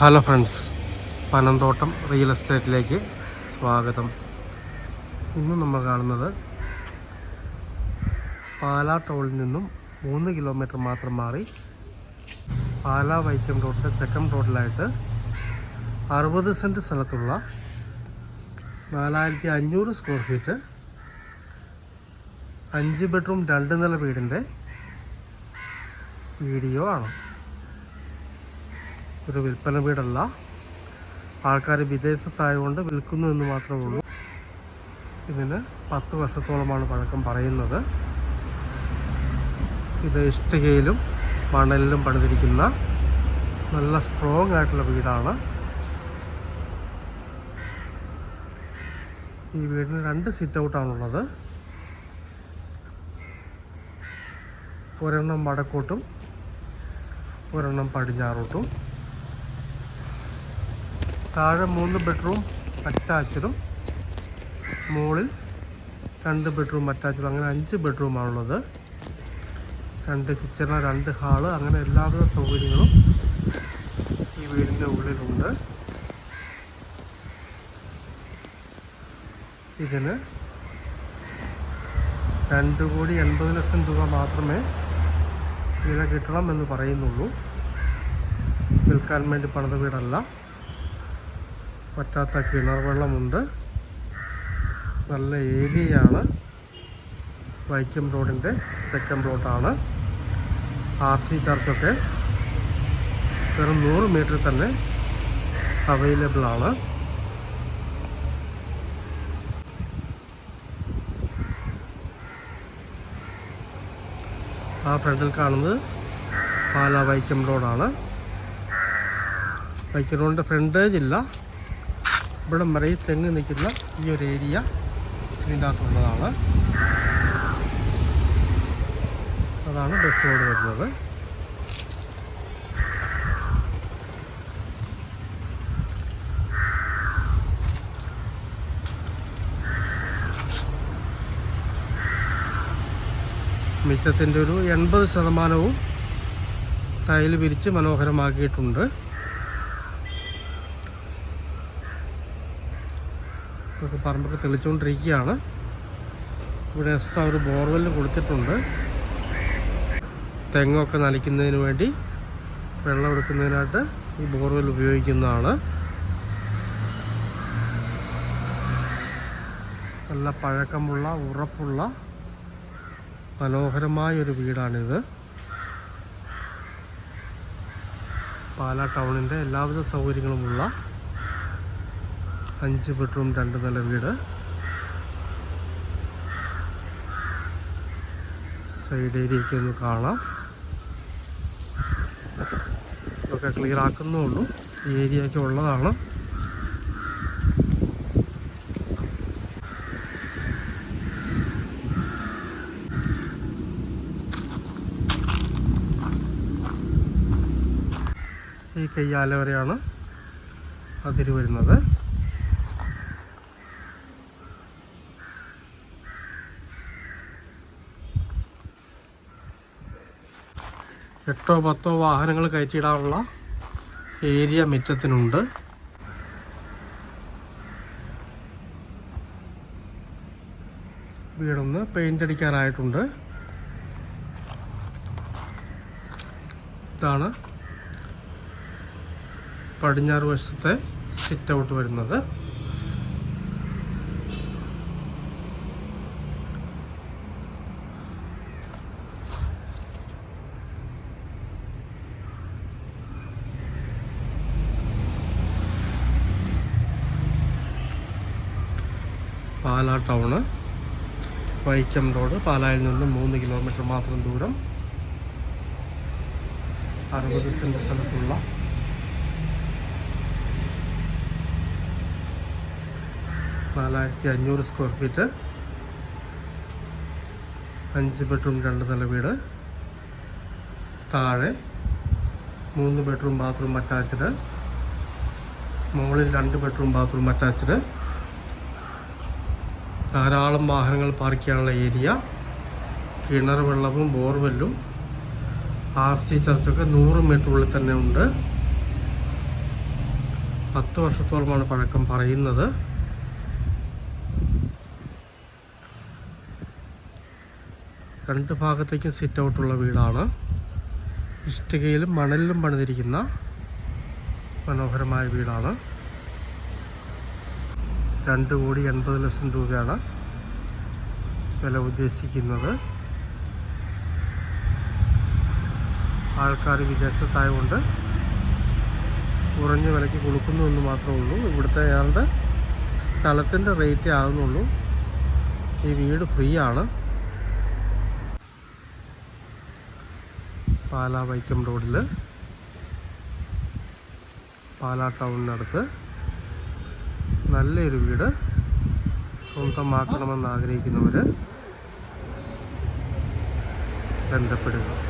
Hello friends Panamthottam real എസ്റ്റേറ്റിലേക്ക് സ്വാഗതം. ഇന്ന് നമ്മൾ കാണുന്നത് പാലാ ടോളിൽ നിന്നും മൂന്ന് കിലോമീറ്റർ മാത്രം മാറി പാലാ വൈക്കം റോഡിന്റെ സെക്കൻഡ് റോഡിലായിട്ട് അറുപത് സെന്റ് സ്ഥലത്തുള്ള നാലായിരത്തി അഞ്ഞൂറ് സ്ക്വയർ ഫീറ്റ് അഞ്ച് ബെഡ്റൂം രണ്ട് നില വീടിന്റെ വീഡിയോ ആണ്. ഒരു വിൽപ്പന വീടല്ല. ആൾക്കാർ വിദേശത്തായതുകൊണ്ട് വിൽക്കുന്നു എന്ന് മാത്രമേ ഉള്ളൂ ഇതിന് പത്ത് വർഷത്തോളമാണ് പഴക്കം പറയുന്നത്. ഇത് ഇഷ്ടികയിലും മണലിലും പണിതിരിക്കുന്ന നല്ല സ്ട്രോങ് ആയിട്ടുള്ള വീടാണ്. ഈ വീടിന് രണ്ട് സിറ്റ് ഔട്ടാണുള്ളത് ഒരെണ്ണം വടക്കോട്ടും ഒരെണ്ണം പടിഞ്ഞാറോട്ടും. താഴെ മൂന്ന് ബെഡ്റൂം അറ്റാച്ച്ഡും മുകളിൽ രണ്ട് ബെഡ്റൂം അറ്റാച്ച്ഡും അങ്ങനെ അഞ്ച് ബെഡ്റൂമാണുള്ളത് രണ്ട് കിച്ചണ് രണ്ട് ഹാൾ അങ്ങനെ എല്ലാവിധ സൗകര്യങ്ങളും ഈ വീടിന്റെ ഉള്ളിലുണ്ട്. ഇതിന് രണ്ട് കോടി എൺപത് ലക്ഷം രൂപ മാത്രമേ വില കിട്ടണം എന്ന് പറയുന്നുള്ളൂ. വിൽക്കാൻ വേണ്ടി പണിത വീടല്ല. പറ്റാത്ത കിണർ വെള്ളമുണ്ട് നല്ല ഏരിയയാണ്. വൈക്കം റോഡിന്റെ സെക്കൻഡ് റോഡാണ് ആർ സി ചർച്ചൊക്കെ വെറും നൂറ് മീറ്ററിൽ തന്നെ അവൈലബിൾ ആണ് ആ ഫ്രണ്ടിൽ കാണുന്നത് പാലാ വൈക്കം റോഡാണ്. വൈക്കം റോഡിന്റെ ഫ്രണ്ടേജ് ഇല്ല. ഇവിടം മറിയ തെങ്ങ് നിൽക്കുന്ന ഈ ഒരു ഏരിയ ഇതിന്റെ അതാണ് ബസ് റോഡ് വരുന്നത്. മിറ്റത്തിന്റെ ഒരു എൺപത് ശതമാനവും ടൈൽ വിരിച്ച് മനോഹരമാക്കിയിട്ടുണ്ട്. ഇതൊക്കെ പറമ്പൊക്കെ തെളിച്ചുകൊണ്ടിരിക്കുകയാണ് ഇവിടെ എക്സ്ട്രാ ഒരു ബോർവെൽ കൊടുത്തിട്ടുണ്ട്. തെങ്ങൊക്കെ നനയ്ക്കുന്നതിന് വേണ്ടി വെള്ളം എടുക്കുന്നതിനായിട്ട് ഈ ബോർവെൽ ഉപയോഗിക്കുന്നതാണ്. നല്ല പഴക്കമുള്ള ഉറപ്പുള്ള മനോഹരമായ ഒരു വീടാണിത്. പാലാ ടൗണിന്റെ എല്ലാവിധ സൗകര്യങ്ങളുമുള്ള അഞ്ച് ബെഡ്റൂം രണ്ട് നില വീട്. സൈഡ് ഏരിയയ്ക്ക് ഒന്ന് കാണാം ഒക്കെ ക്ലിയർ ആക്കുന്നേ ഉള്ളൂ ഈ ഏരിയയ്ക്ക് ഉള്ളതാണ്. ഈ കയ്യാല വരെയാണ് അതിര് വരുന്നത്. എട്ടോ പത്തോ വാഹനങ്ങൾ കയറ്റിയിടാനുള്ള ഏരിയ മുറ്റത്തിനുണ്ട്. വീടൊന്ന് പെയിന്റ് അടിക്കാനായിട്ടുണ്ട്. ഇതാണ് പടിഞ്ഞാറ് വശത്തെ സിറ്റ് ഔട്ട് വരുന്നത്. പാലാ ടൗണ്. വൈക്കം റോഡ്. പാലായിൽ നിന്ന് മൂന്ന് കിലോമീറ്റർ മാത്രം ദൂരം. അറുപത് സെന്റ് സ്ഥലത്തുള്ള നാലായിരത്തി അഞ്ഞൂറ് സ്ക്വയർ ഫീറ്റ് അഞ്ച് ബെഡ്റൂം രണ്ട് നില വീട്. താഴെ മൂന്ന് ബെഡ്റൂം ബാത്റൂം അറ്റാച്ച്ഡ് മുകളിൽ രണ്ട് ബെഡ്റൂം ബാത്റൂം അറ്റാച്ച്ഡ് ധാരാളം വാഹനങ്ങൾ പാർക്ക് ചെയ്യാനുള്ള ഏരിയ കിണർ വെള്ളവും ബോർവെല്ലും ആർ സി ചർച്ചൊക്കെ നൂറ് മീറ്റർ ഉള്ളിൽ തന്നെ ഉണ്ട്. പത്ത് വർഷത്തോളമാണ് പഴക്കം പറയുന്നത്. രണ്ട് ഭാഗത്തേക്കും സിറ്റ് ഔട്ടുള്ള വീടാണ്. ഇഷ്ടികയിലും മണലിലും പണിതിരിക്കുന്ന മനോഹരമായ വീടാണ്. രണ്ട് കോടി എൺപത് ലക്ഷം രൂപയാണ് വില ഉദ്ദേശിക്കുന്നത്. ആൾക്കാർ വിദേശത്തായതുകൊണ്ട് കുറഞ്ഞ വിലയ്ക്ക് കൊടുക്കുന്നു എന്ന് മാത്രമേ ഉള്ളൂ. ഇവിടുത്തെ അയാളുടെ സ്ഥലത്തിന്റെ റേറ്റ് ആകുന്നുള്ളൂ. ഈ വീട് ഫ്രീ ആണ്. പാലാ വൈക്കം റോഡിൽ പാലാ ടൗണിനടുത്ത് നല്ലൊരു വീട് സ്വന്തമാക്കണമെന്ന് ആഗ്രഹിക്കുന്നവർ ബന്ധപ്പെടുക.